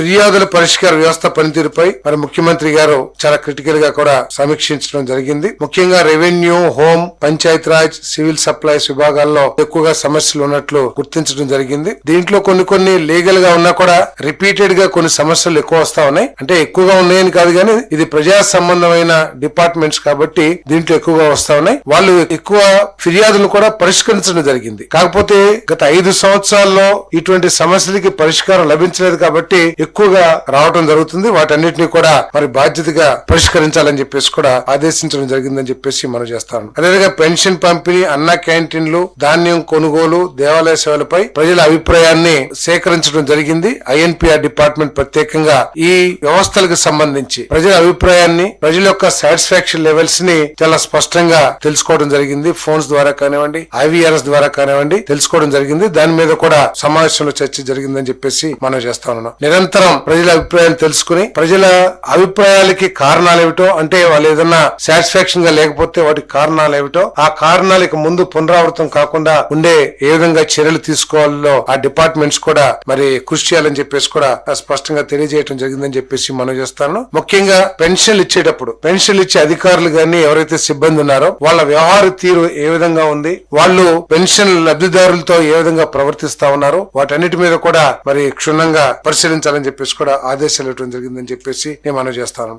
ఫిర్యాదుల పరిష్కార వ్యవస్థ పనితీరుపై మరి ముఖ్యమంత్రి గారు చాలా క్రిటికల్గా కూడా సమీక్షించడం జరిగింది. ముఖ్యంగా revenue home Panchayat Raj civil supplies విభాగాల్లో ఎక్కువగా సమస్యలు ఉన్నట్లు గుర్తించడం జరిగింది. దీంట్లో కొన్ని కొన్ని లీగల్గా ఉన్నా కూడా రిపీటెడ్గా కొన్ని సమస్యలు ఎక్కువ వస్తా ఉన్నాయి. అంటే ఎక్కువగా ఉన్నాయని కాదు కానీ ఇది ప్రజా సంబంధమైన డిపార్ట్మెంట్స్ కాబట్టి దీంట్లో ఎక్కువగా వస్తా ఉన్నాయి. వాళ్ళు ఎక్కువ ఫిర్యాదులు కూడా పరిష్కరించడం జరిగింది. కాకపోతే గత ఐదు సంవత్సరాల్లో ఇటువంటి సమస్యలకి పరిష్కారం లభించలేదు కాబట్టి ఎక్కువగా రావడం జరుగుతుంది. వాటన్నిటిని కూడా మరి బాధ్యతగా పరిష్కరించాలని చెప్పేసి కూడా ఆదేశించడం జరిగిందని చెప్పేసి మనం చేస్తాను. అదేవిధంగా పెన్షన్ పంపిణీ అన్న క్యాంటీన్లు ధాన్యం కొనుగోలు దేవాలయ సేవలపై ప్రజల అభిప్రాయాన్ని సేకరించడం జరిగింది. ఐఎన్పిఆర్ డిపార్ట్మెంట్ ప్రత్యేకంగా ఈ వ్యవస్థలకు సంబంధించి ప్రజల అభిప్రాయాన్ని ప్రజల యొక్క సాటిస్ఫాక్షన్ లెవెల్స్ని చాలా స్పష్టంగా తెలుసుకోవడం జరిగింది. ఫోన్స్ ద్వారా కానివ్వండి ఐవీఆర్ఎస్ ద్వారా కానివ్వండి తెలుసుకోవడం జరిగింది. దాని మీద కూడా సమావేశంలో చర్చ జరిగిందని చెప్పేసి మనం చేస్తా ఉన్నాం నిరంతరం ప్రజల అభిప్రాయాలు తెలుసుకుని ప్రజల అభిప్రాయాలకి కారణాలు ఏమిటో అంటే వాళ్ళు ఏదన్నా సాటిస్ఫాక్షన్గా లేకపోతే వాటికి కారణాలు ఏమిటో ఆ కారణాలకి ముందు పునరావృతం కాకుండా ఉండే ఏ విధంగా చర్యలు తీసుకోవాలో ఆ డిపార్ట్మెంట్స్ కూడా మరి కృషి చేయాలని చెప్పేసి కూడా స్పష్టంగా తెలియజేయడం జరిగిందని చెప్పేసి మనం చేస్తాను. ముఖ్యంగా పెన్షన్లు ఇచ్చేటప్పుడు పెన్షన్లు ఇచ్చే అధికారులు గాని ఎవరైతే సిబ్బంది ఉన్నారో వాళ్ళ వ్యవహార తీరు ఏ విధంగా ఉంది వాళ్ళు పెన్షన్ లబ్ధిదారులతో ఏ విధంగా ప్రవర్తిస్తా ఉన్నారు వాటన్నిటి మీద కూడా మరి క్షుణ్ణంగా పరిశీలించాలని చెప్పేసి కూడా ఆదేశాలు ఇవ్వడం జరిగిందని చెప్పేసి నేను మనం చేస్తాను.